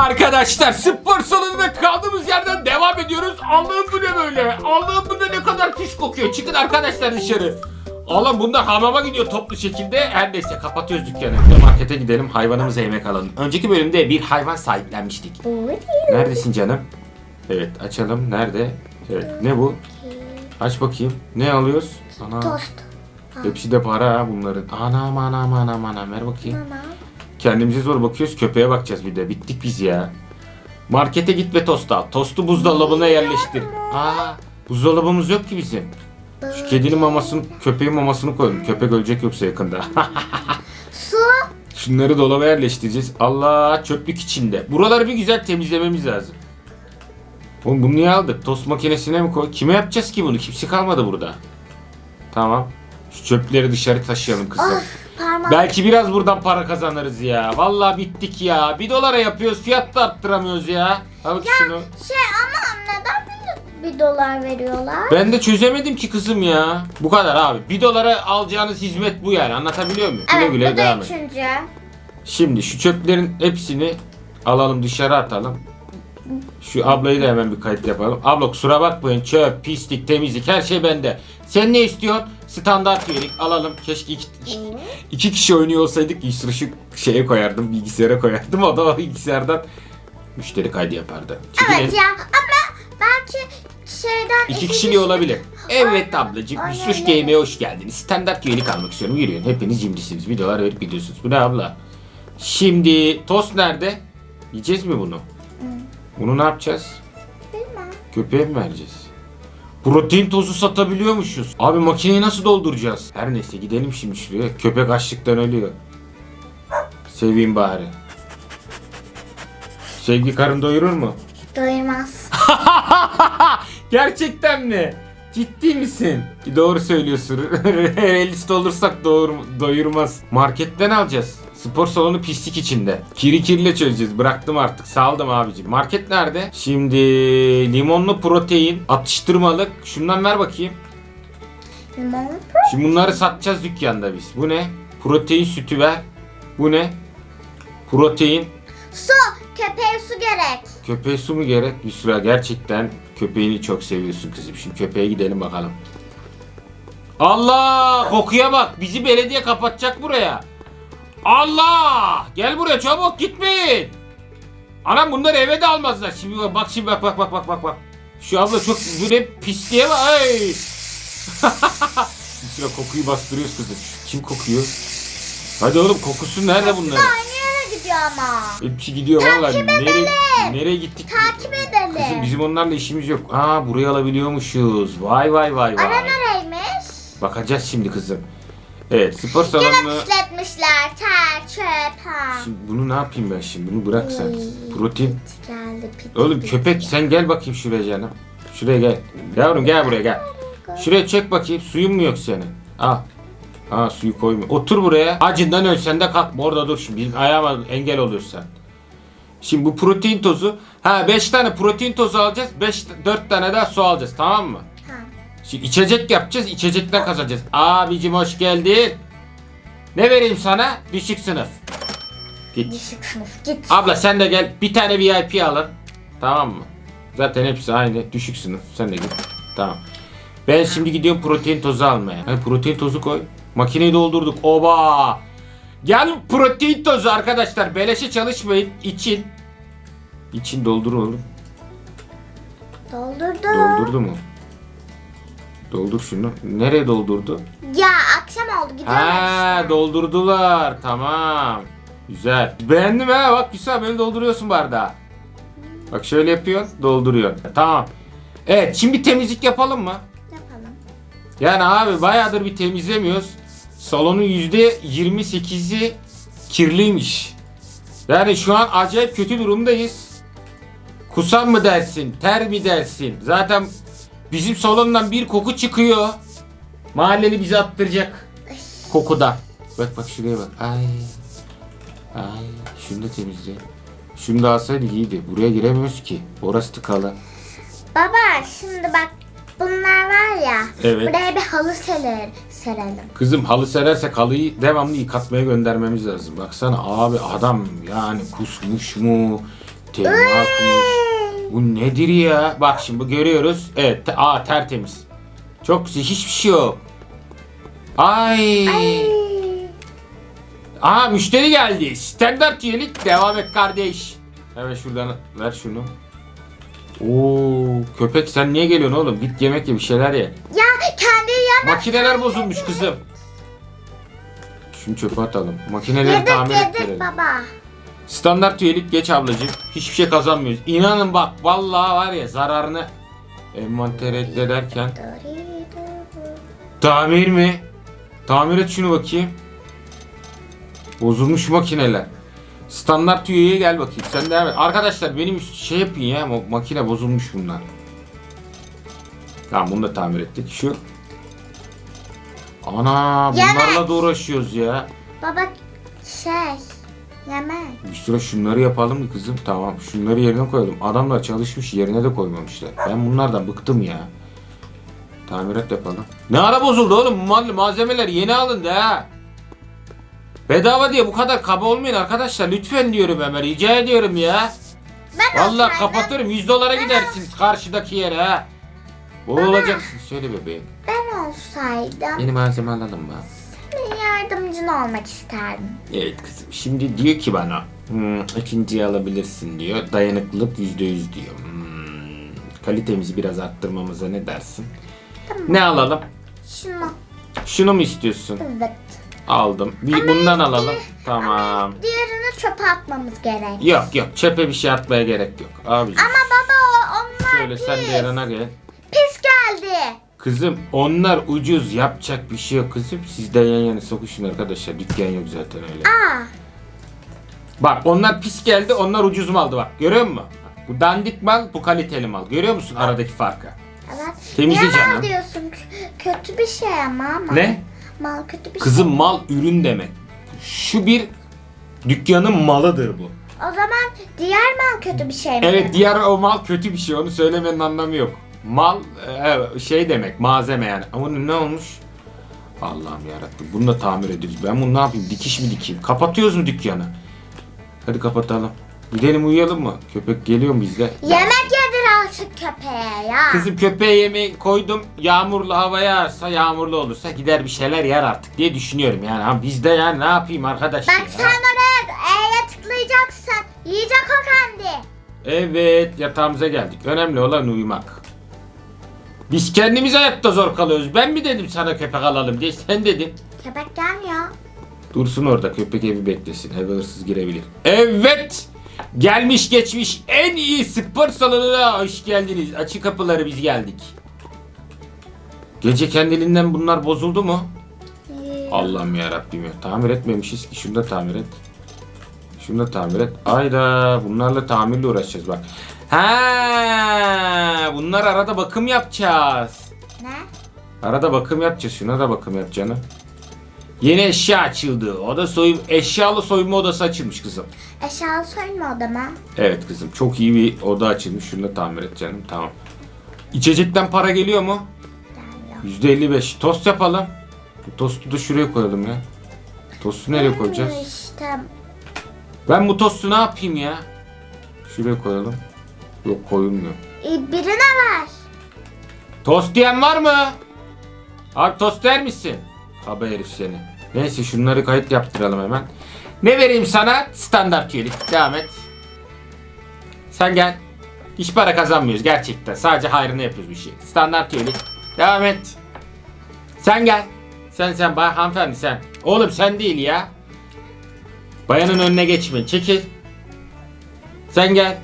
Arkadaşlar spor salonunda kaldığımız yerden devam ediyoruz. Allah'ım bu ne böyle? Allah'ım bu ne ne kadar pis kokuyor. Çıkın arkadaşlar dışarı. Allah'ım bunlar hamama gidiyor toplu şekilde. Her neyse kapatıyoruz dükkanı. Markete gidelim hayvanımıza yemek alalım. Önceki bölümde bir hayvan sahiplenmiştik. Neredesin canım? Evet açalım. Nerede? Evet ne bu? Aç bakayım. Ne alıyoruz? Ana. Tost. Hepsi de para ha bunların. Anam anam anam anam ver bakayım. Tamam. Kendimize zor bakıyoruz köpeğe bakacağız bir de. Bittik biz ya. Markete git ve tost al. Tostu buzdolabına yerleştir. Aa buzdolabımız yok ki bizim. Şu kedinin mamasını, köpeğin mamasını koyalım. Köpek ölecek yoksa yakında. Su. Şunları dolaba yerleştireceğiz. Allah çöplük içinde. Buraları bir güzel temizlememiz lazım. Oğlum bunu niye aldık? Tost makinesine mi koy? Kime yapacağız ki bunu? Kimse kalmadı burada. Tamam. Şu çöpleri dışarı taşıyalım kızım. Of parmak. Belki biraz buradan para kazanırız ya. Vallahi bittik ya. Bir dolara yapıyoruz fiyat da arttıramıyoruz ya. Al bak şunu. Şey ama neden bir, dolar veriyorlar? Ben de çözemedim ki kızım ya. Bu kadar abi. Bir dolara alacağınız hizmet bu yani. Anlatabiliyor muyum? Güle evet güle bu da devam et. üçüncü. Şimdi şu çöplerin hepsini alalım dışarı atalım. Şu ablayı da hemen bir kayıt yapalım. Abla kusura bakmayın çöp, pislik, temizlik her şey bende. Sen ne istiyorsun? Standart üyelik alalım. Keşke iki, iki kişi oynuyor olsaydık Yusuf'u şu şeye koyardım, bilgisayara koyardım. O da o bilgisayardan müşteri kaydı yapardı. Çünkü Evet en- ya ama belki şeyden iki kişiliği olabilir. Evet ablacığım, Aynen Yusuf öyle. Game'e hoş geldiniz. Standart üyelik almak istiyorum. Yürüyün. Hepiniz cimrisiniz. Bir dolar verip gidiyorsunuz. Bu ne abla? Şimdi tost nerede? Yiyeceğiz mi bunu? Bunu ne yapacağız? Bilmem. Köpeğe mi vereceğiz? Protein tozu satabiliyormuşuz. Abi makineyi nasıl dolduracağız? Her neyse gidelim şimdi şuraya. Köpek açlıktan ölüyor. Seveyim bari. Sevgi karın doyurur mu? Doymaz. Gerçekten mi? Ciddi misin? Doğru söylüyorsun. Realist olursak doğru, doyurmaz. Marketten alacağız. Spor salonu pislik içinde. Kiri kirle çözeceğiz. Bıraktım artık. Saldım abicim. Market nerede? Şimdi limonlu protein, atıştırmalık. Şundan ver bakayım. Limon. Şimdi bunları satacağız dükkanda biz. Bu ne? Protein sütü ver. Bu ne? Protein. Su. Köpeğe su gerek. Köpeğe su mu gerek? Yusra gerçekten köpeğini çok seviyorsun kızım. Şimdi köpeğe gidelim bakalım. Allah! Kokuya bak. Bizi belediye kapatacak buraya. Allah! Gel buraya çabuk gitmeyin. Anam bunları eve de almazlar. Şimdi bak, bak şimdi bak bak bak bak bak bak. Şu abla çok böyle pisliğe bak. Ay! Yusra kokuyu bastırıyoruz kızım. Kim kokuyor? Hadi oğlum kokusu nerede bunların? Yere gidiyor ama. Hepsi gidiyor vallahi. Nereye, nereye gittik? Takip edelim. Kızım bizim onlarla işimiz yok. Aa burayı alabiliyormuşuz. Vay vay vay Ara vay. nereymiş? Bakacağız şimdi kızım. Evet spor Gene salonunu... pisletmişler. Ter, çöp, ha. Şimdi bunu ne yapayım ben şimdi? Bunu bırak sen. Protein. Geldi pit. Oğlum köpek sen gel bakayım şuraya canım. Şuraya gel. Yavrum gel buraya gel. Şuraya çek bakayım. Suyun mu yok senin? Al. Aa suyu koyma. Otur buraya. Acından ölsen de kalkma. Orada dur şimdi. Benim ayağıma engel oluyorsan. Şimdi bu protein tozu. Ha 5 tane protein tozu alacağız. 5 4 tane daha su alacağız. Tamam mı? Şimdi içecek yapacağız. içecekten kazanacağız. Abicim hoş geldin. Ne vereyim sana? Düşük sınıf. Git. Düşük sınıf git. Abla sen de gel. Bir tane VIP alın. Tamam mı? Zaten hepsi aynı. Düşük sınıf. Sen de git. Tamam. Ben şimdi gidiyorum protein tozu almaya. Ha, protein tozu koy. Makineyi doldurduk. Oba! Gel protein tozu arkadaşlar. Beleşe çalışmayın. İçin. İçin doldur oğlum. Doldurdu. Doldurdu mu? Doldur şunu. Nereye doldurdu? Ya akşam oldu gidiyorlar Ha işte. doldurdular. Tamam. Güzel. Beğendim ha. Bak güzel beni dolduruyorsun bardağı. Bak şöyle yapıyorsun. Dolduruyorsun. Tamam. Evet şimdi temizlik yapalım mı? Yapalım. Yani abi bayağıdır bir temizlemiyoruz. Salonun %28'i kirliymiş. Yani şu an acayip kötü durumdayız. Kusam mı dersin, ter mi dersin? Zaten bizim salondan bir koku çıkıyor. Mahalleli bizi attıracak kokuda. Bak bak şuraya bak. Ay. Ay. Şunu da temizle. Şunu da alsaydık iyiydi. Buraya giremiyoruz ki. Orası tıkalı. Baba şimdi bak bunlar var ya. Evet. Buraya bir halı serer, serelim. Kızım halı serersek halıyı devamlı yıkatmaya göndermemiz lazım. Baksana abi adam yani kusmuş mu, Tema akmış. Bu nedir ya? Bak şimdi bu görüyoruz. Evet. te- Aa tertemiz. Çok güzel. Hiçbir şey yok. Ay. Aa müşteri geldi. Standart üyelik devam et kardeş. Evet şuradan ver şunu. Oo köpek sen niye geliyorsun oğlum? Git yemek ye bir şeyler ye. Ya kendi yemek Makineler bozulmuş kızım. Şunu çöpe atalım. Makineleri yedik tamir yedik ettirelim. baba. Standart üyelik geç ablacığım. Hiçbir şey kazanmıyoruz. İnanın bak vallahi var ya zararını envantere ekle derken. Tamir mi? Tamir et şunu bakayım. Bozulmuş makineler. Standart üyeye gel bakayım. Sen devam et. Arkadaşlar benim şey yapın ya. ma- Makine bozulmuş bunlar. Tamam bunu da tamir ettik. Şu. Ana bunlarla da uğraşıyoruz ya. Baba şey yemek. Bir süre şunları yapalım mı kızım? Tamam. Şunları yerine koyalım. Adamlar çalışmış yerine de koymamışlar. Ben bunlardan bıktım ya. Tamirat yapalım. Ne ara bozuldu oğlum? Mal- malzemeler yeni alındı ha. Bedava diye bu kadar kaba olmayın arkadaşlar. Lütfen diyorum hemen. Rica ediyorum ya. Ben Vallahi olsaydım- kapatırım. 100 dolara gidersiniz karşıdaki yere ha. Boğulacaksın. Söyle bebeğim. Ben olsaydım Yeni malzeme alalım mı? Senin yardımcın olmak isterdim. Evet kızım. Şimdi diyor ki bana hmm, ikinciyi alabilirsin diyor. Dayanıklılık yüzde yüz diyor. Hmm, kalitemizi biraz arttırmamıza ne dersin? Ne alalım? Şunu. Şunu mu istiyorsun? Evet. Aldım. Bir bundan alalım. Tamam. Diğerini çöpe atmamız gerek. Yok yok çöpe bir şey atmaya gerek yok. Abiciğim Ama baba onlar şöyle pis. sen yanına gel. Pis geldi. Kızım onlar ucuz yapacak bir şey yok kızım. Siz de yan yana sokuşun arkadaşlar. Dükkan yok zaten öyle. Aa. Bak onlar pis geldi onlar ucuz maldı bak. Görüyor musun? Bu dandik mal bu kaliteli mal. Görüyor musun aradaki farkı? Evet. Temizle Niye canım. mal diyorsun? K- kötü bir şey ama. Mal. Ne? Mal kötü bir Kızım şey. mal ürün demek. Şu bir dükkanın malıdır bu. O zaman diğer mal kötü bir şey mi? Evet diğer o mal kötü bir şey onu söylemenin anlamı yok. Mal e, şey demek malzeme yani. Ama ne olmuş? Allah'ım yarabbim bunu da tamir ediyoruz. Ben bunu ne yapayım dikiş mi dikeyim? Kapatıyoruz mu dükkanı? Hadi kapatalım. Gidelim uyuyalım mı? Köpek geliyor mu bizde? Yemek yedir artık köpeğe ya. Kızım köpeğe yemeği koydum. Yağmurlu hava yağarsa yağmurlu olursa gider bir şeyler yer artık diye düşünüyorum yani. Ha, bizde yani ne yapayım arkadaş? Bak ya? sen oraya E'ye tıklayacaksın. Yiyecek o kendi. Evet yatağımıza geldik. Önemli olan uyumak. Biz kendimiz hayatta zor kalıyoruz. Ben mi dedim sana köpek alalım diye sen dedin. Köpek gelmiyor. Dursun orada köpek evi beklesin. Eve hırsız girebilir. Evet. Gelmiş geçmiş en iyi spor salonuna hoş geldiniz. Açık kapıları biz geldik. Gece kendiliğinden bunlar bozuldu mu? Ee, Allah'ım ya Rabbim ya. Tamir etmemişiz ki. Şunu da tamir et. Şunu da tamir et. Ayda bunlarla tamirle uğraşacağız bak. Ha, bunlar arada bakım yapacağız. Ne? Arada bakım yapacağız. Şuna da bakım yap canım. Yeni eşya açıldı. O da soyum eşyalı soyunma odası açılmış kızım. Eşyalı soyunma odama. Evet kızım. Çok iyi bir oda açılmış. Şunu da tamir et canım. Tamam. İçecekten para geliyor mu? Gelmiyor. %55. Tost yapalım. Bu tostu da şuraya koyalım ya. Tostu nereye koyacağız? Gelmiyor İşte Ben bu tostu ne yapayım ya? Şuraya koyalım. Yok koyulmuyor. e, birine ver. Tost diyen var mı? Abi tost der misin? Kaba herif seni. Neyse şunları kayıt yaptıralım hemen. Ne vereyim sana? Standart üyelik. Devam et. Sen gel. Hiç para kazanmıyoruz gerçekten. Sadece hayrını yapıyoruz bir şey. Standart üyelik. Devam et. Sen gel. Sen sen bay hanımefendi sen. Oğlum sen değil ya. Bayanın önüne geçmeyin. Çekil. Sen gel.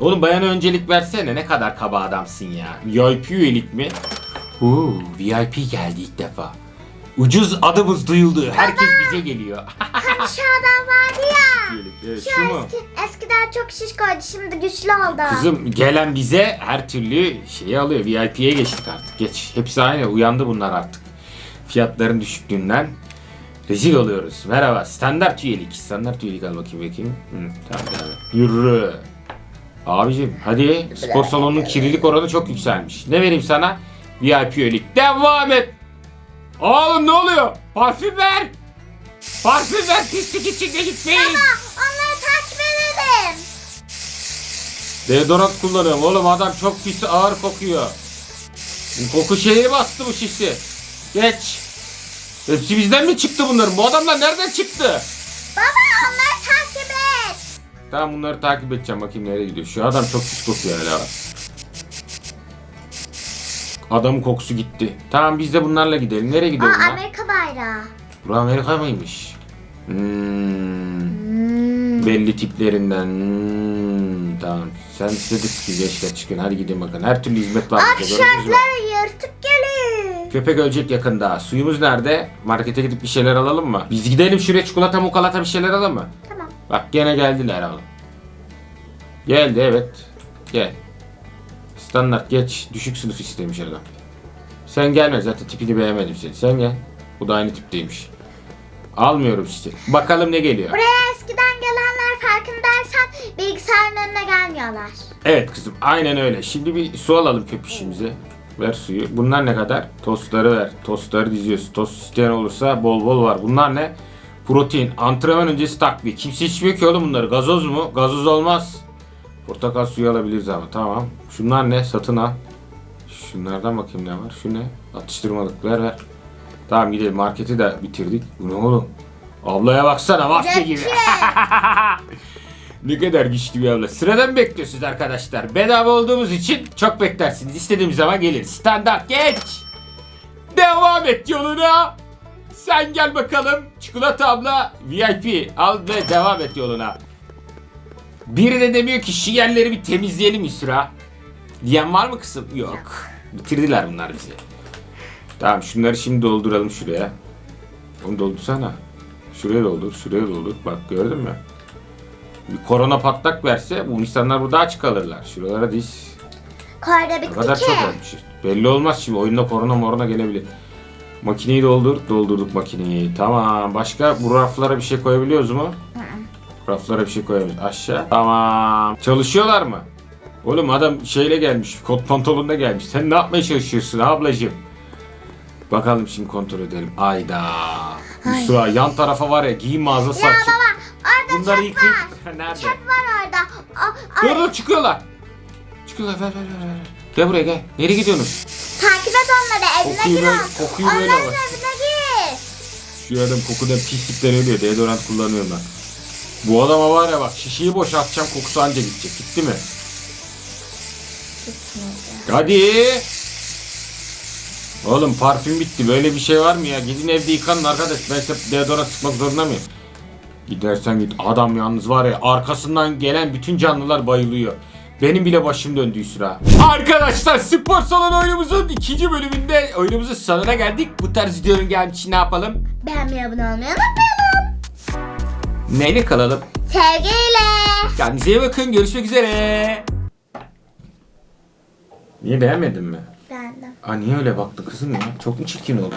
Oğlum bayana öncelik versene. Ne kadar kaba adamsın ya. VIP üyelik mi? Oo, VIP geldi ilk defa. Ucuz adımız duyuldu. Herkes bize geliyor. Hani şu adam vardı ya. Üyelik, evet, Şu şu mu? eski, eskiden çok şişkoydu şimdi güçlü oldu. Kızım gelen bize her türlü şeyi alıyor. VIP'ye geçtik artık. Geç. Hepsi aynı. Uyandı bunlar artık. Fiyatların düşüklüğünden rezil oluyoruz. Merhaba. Standart üyelik. Standart üyelik al bakayım bakayım. Hı, tamam et. Yürü. Abicim hadi. Spor salonunun kirlilik oranı çok yükselmiş. Ne vereyim sana? VIP üyelik. Devam et. Oğlum ne oluyor? Parfüm ver. Parfüm ver. Pislik içinde gitmeyin. Onları takip edelim. Deodorant kullanıyorum oğlum adam çok pis ağır kokuyor. Bu koku şeyi bastı bu şişi. Geç. Hepsi bizden mi çıktı bunların? Bu adamlar nereden çıktı? Baba. Tamam bunları takip edeceğim bakayım nereye gidiyor. Şu adam çok pis kokuyor hala. Adamın kokusu gitti. Tamam biz de bunlarla gidelim. Nereye gidiyor Aa? Amerika bayrağı. Burası Amerika mıymış? Hmm. Hmm. Belli tiplerinden. Hmm. Tamam. Sen istedik ki gençler çıkın. Hadi gidin bakın. Her türlü hizmet var. Abi şartları yırtık geliyor. Köpek ölecek yakında. Suyumuz nerede? Markete gidip bir şeyler alalım mı? Biz gidelim şuraya çikolata mukalata bir şeyler alalım mı? Bak gene geldiler oğlum. Geldi evet. Gel. Standart geç. Düşük sınıf istemiş adam. Sen gelme zaten tipini beğenmedim seni. Sen gel. Bu da aynı tipteymiş. Almıyorum işte. Bakalım ne geliyor. Buraya eskiden gelenler farkındaysan bilgisayarın önüne gelmiyorlar. Evet kızım aynen öyle. Şimdi bir su alalım köpüşümüze. Ver suyu. Bunlar ne kadar? Tostları ver. Tostları diziyoruz. Tost isteyen olursa bol bol var. Bunlar ne? Protein. Antrenman öncesi takviye. Kimse içmiyor ki oğlum bunları. Gazoz mu? Gazoz olmaz. Portakal suyu alabiliriz ama. Tamam. Şunlar ne? Satın al. Şunlardan bakayım ne var. Şu ne? Atıştırmalık. Ver ver. Tamam gidelim. Marketi de bitirdik. Bu ne oğlum? Ablaya baksana mafya gibi. Ne kadar güçlü bir abla. Sıradan bekliyorsunuz arkadaşlar. Bedava olduğumuz için çok beklersiniz. İstediğimiz zaman gelir. Standart geç. Devam et yoluna. Sen gel bakalım. Çikolata abla VIP al ve devam et yoluna. Biri de demiyor ki şu yerleri bir temizleyelim Yusra. Diyen var mı kızım? Yok. Bitirdiler bunlar bizi. Tamam şunları şimdi dolduralım şuraya. Onu doldursana. Şuraya doldur, şuraya doldur. Bak gördün mü? Bir korona patlak verse bu insanlar burada aç kalırlar. Şuralara diz. Koyda Ne bitti kadar ki. çok olmuş. Belli olmaz şimdi oyunda korona morona gelebilir. Makineyi doldur. Doldurduk makineyi. Tamam. Başka bu raflara bir şey koyabiliyoruz mu? Raflara bir şey koyamıyoruz. Aşağı. Tamam. Çalışıyorlar mı? Oğlum adam şeyle gelmiş. Kot pantolonla gelmiş. Sen ne yapmaya çalışıyorsun ablacığım? Bakalım şimdi kontrol edelim. Ayda. Yusra yan tarafa var ya giyim mağazası Ya açık. baba orada Bunları çöp yıkayıp... var. Nerede? Çöp var orada. O, Dur dur çıkıyorlar. Çıkıyorlar ver ver ver. ver. Gel buraya gel. Nereye gidiyorsunuz? Takip et onları evine Kokuyu gir. böyle- kokuyu böyle Onların bak. evine gir. Şu adam kokudan pislikten ölüyor. Deodorant kullanıyorum ben. Bu adama var ya bak şişeyi boşaltacağım kokusu anca gidecek. Gitti mi? Hadi. Oğlum parfüm bitti. Böyle bir şey var mı ya? Gidin evde yıkanın arkadaş. Ben size deodorant sıkmak zorunda mıyım? Gidersen git. Adam yalnız var ya arkasından gelen bütün canlılar bayılıyor. Benim bile başım döndü sıra. Arkadaşlar spor salonu oyunumuzun ikinci bölümünde oyunumuzun sonuna geldik. Bu tarz videonun gelmiş için ne yapalım? Beğenmeyi abone olmayı unutmayalım. Neyle kalalım? Sevgiyle. Kendinize iyi bakın. Görüşmek üzere. Niye beğenmedin mi? Beğendim. Aa niye öyle baktın kızım ya? Çok mu çirkin oldu?